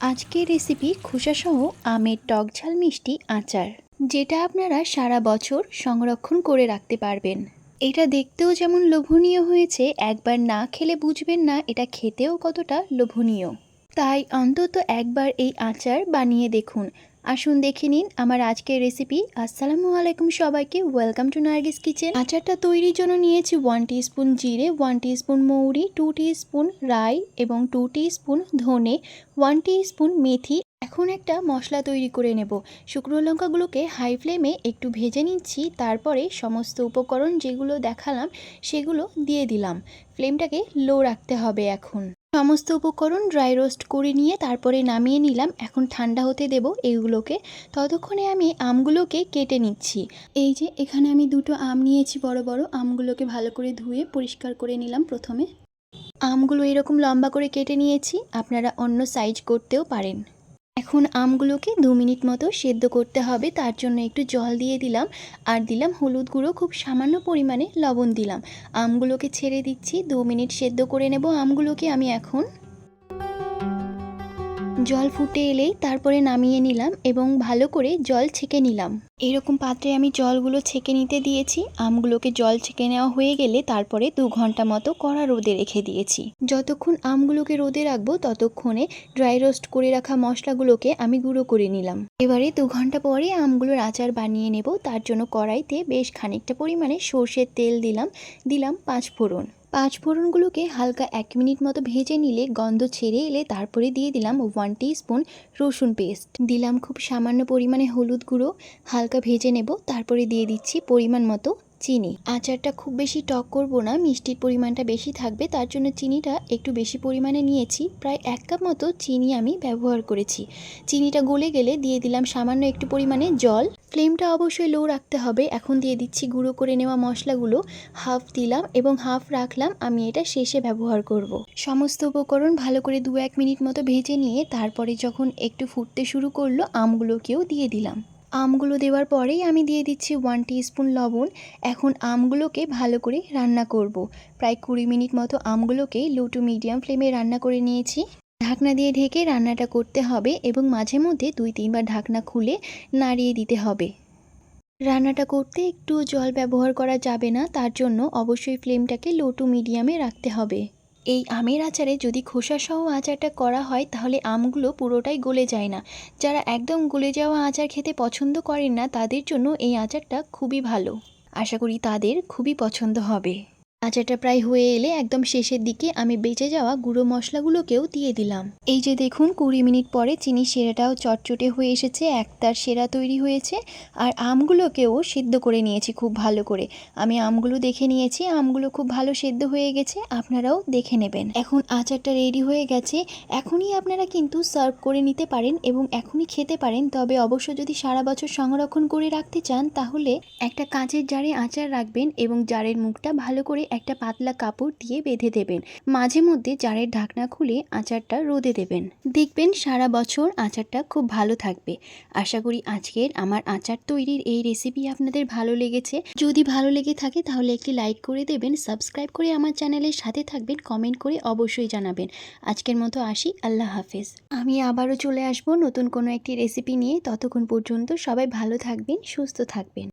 আজকের রেসিপি খোসাসহ আমের টক ঝাল মিষ্টি আচার, যেটা আপনারা সারা বছর সংরক্ষণ করে রাখতে পারবেন। এটা দেখতেও যেমন লোভনীয় হয়েছে, একবার না খেলে বুঝবেন না এটা খেতেও কতটা লোভনীয়। তাই অন্তত একবার এই আচার বানিয়ে দেখুন আসুন দেখে নিন আমার আজকের রেসিপি আসসালামু আলাইকুম সবাইকে ওয়েলকাম টু নার্গিস কিচেন আচারটা তৈরির জন্য নিয়েছি ওয়ান স্পুন জিরে ওয়ান স্পুন মৌরি টু স্পুন রাই এবং টু স্পুন ধনে ওয়ান স্পুন মেথি। এখন একটা মশলা তৈরি করে নেব। শুকনো লঙ্কাগুলোকে হাই ফ্লেমে একটু ভেজে নিচ্ছি, তারপরে সমস্ত উপকরণ যেগুলো দেখালাম সেগুলো দিয়ে দিলাম। ফ্লেমটাকে লো রাখতে হবে এখন। সমস্ত উপকরণ ড্রাই রোস্ট করে নিয়ে তারপরে নামিয়ে নিলাম। এখন ঠান্ডা হতে দেব এইগুলোকে ততক্ষণে আমি আমগুলোকে কেটে নিচ্ছি। এই যে, এখানে আমি দুটো আম নিয়েছি বড় বড়। আমগুলোকে ভালো করে ধুয়ে পরিষ্কার করে নিলাম প্রথমে। আমগুলো এরকম লম্বা করে কেটে নিয়েছি। আপনারা অন্য সাইজ করতেও পারেন। এখন আমগুলোকে দু মিনিট মতো সেদ্ধ করতে হবে, তার জন্য একটু জল দিয়ে দিলাম। আর দিলাম হলুদ গুঁড়ো, খুব সামান্য পরিমাণে লবণ দিলাম। আমগুলোকে ছেড়ে দিচ্ছি, দু মিনিট সেদ্ধ করে নেব আমগুলোকে। আমি এখন জল ফুটে এলেই তারপরে নামিয়ে নিলাম এবং ভালো করে জল ছেঁকে নিলাম। এরকম পাত্রে আমি জলগুলো ছেঁকে নিতে দিয়েছি। আমগুলোকে জল ছেঁকে নেওয়া হয়ে গেলে তারপরে দু ঘণ্টা মতো কড়া রোদে রেখে দিয়েছি। যতক্ষণ আমগুলোকে রোদে রাখব, ততক্ষণে ড্রাই রোস্ট করে রাখা মশলাগুলোকে আমি গুঁড়ো করে নিলাম। এবারে দু ঘণ্টা পরে আমগুলোর আচার বানিয়ে নেব। তার জন্য কড়াইতে বেশ খানিকটা পরিমাণে সর্ষের তেল দিলাম। দিলাম পাঁচ ফোড়ন। পাঁচ ফোড়নগুলোকে হালকা এক মিনিট মতো ভেজে নিলে গন্ধ ছেড়ে এলে তারপরে দিয়ে দিলাম ওয়ান স্পুন রসুন পেস্ট। দিলাম খুব সামান্য পরিমাণে হলুদ গুঁড়ো, হালকা ভেজে নেব, তারপরে দিয়ে দিচ্ছি পরিমাণ মতো চিনি। আচারটা খুব বেশি টক করব না, মিষ্টির পরিমাণটা বেশি থাকবে, তার জন্য চিনিটা একটু বেশি পরিমাণে নিয়েছি। প্রায় এক কাপ মতো চিনি আমি ব্যবহার করেছি। চিনিটা গলে গেলে দিয়ে দিলাম সামান্য একটু পরিমাণে জল। ফ্লেমটা অবশ্যই লো রাখতে হবে। এখন দিয়ে দিচ্ছি গুঁড়ো করে নেওয়া মশলাগুলো। হাফ দিলাম এবং হাফ রাখলাম, আমি এটা শেষে ব্যবহার করব। সমস্ত উপকরণ ভালো করে দু এক মিনিট মতো ভেজে নিয়ে, তারপরে যখন একটু ফুটতে শুরু করল, আমগুলোকেও দিয়ে দিলাম। আমগুলো দেওয়ার পরেই আমি দিয়ে দিচ্ছি ওয়ান স্পুন লবণ। এখন আমগুলোকে ভালো করে রান্না করব। প্রায় কুড়ি মিনিট মতো আমগুলোকে লো টু মিডিয়াম ফ্লেমে রান্না করে নিয়েছি। ঢাকনা দিয়ে ঢেকে রান্নাটা করতে হবে এবং মাঝে মধ্যে দুই তিনবার ঢাকনা খুলে নাড়িয়ে দিতে হবে। রান্নাটা করতে একটু জল ব্যবহার করা যাবে না, তার জন্য অবশ্যই ফ্লেমটাকে লো টু মিডিয়ামে রাখতে হবে। এই আমের আচারে যদি খোসাসহ আচারটা করা হয়, তাহলে আমগুলো পুরোটাই গলে যায় না। যারা একদম গলে যাওয়া আচার খেতে পছন্দ করেন না, তাদের জন্য এই আচারটা খুবই ভালো। আশা করি তাদের খুবই পছন্দ হবে। আচারটা প্রায় হয়ে এলে একদম শেষের দিকে আমি বেঁচে যাওয়া গুঁড়ো মশলাগুলোকেও দিয়ে দিলাম। এই যে দেখুন, কুড়ি মিনিট পরে চিনি সেরাটাও চটচটে হয়ে এসেছে একটার সেরা তৈরি হয়েছে, আর আমগুলোকেও সিদ্ধ করে নিয়েছি খুব ভালো করে। আমি আমগুলো দেখে নিয়েছি, আমগুলো খুব ভালো সেদ্ধ হয়ে গেছে, আপনারাও দেখে নেবেন। এখন আচারটা রেডি হয়ে গেছে। এখনই আপনারা কিন্তু সার্ভ করে নিতে পারেন এবং এখনই খেতে পারেন, তবে অবশ্য যদি সারা বছর সংরক্ষণ করে রাখতে চান, তাহলে একটা কাঁচের জারে আচার রাখবেন এবং জারের মুখটা ভালো করে একটা পাতলা কাপড় দিয়ে বেঁধে দেবেন। মাঝে মধ্যে জারের ঢাকনা খুলে আচারটা রোদে দেবেন। দেখবেন সারা বছর আচারটা খুব ভালো থাকবে। আশা করি আজকের আমার আচার তৈরির এই রেসিপি আপনাদের ভালো লেগেছে। যদি ভালো লেগে থাকে তাহলে একটি লাইক করে দেবেন সাবস্ক্রাইব করে আমার চ্যানেলের সাথে থাকবেন কমেন্ট করে অবশ্যই জানাবেন। আজকের মতো আসি, আল্লাহ হাফেজ। আমি আবারও চলে আসব নতুন কোনো একটি রেসিপি নিয়ে। ততক্ষণ পর্যন্ত সবাই ভালো থাকবেন, সুস্থ থাকবেন।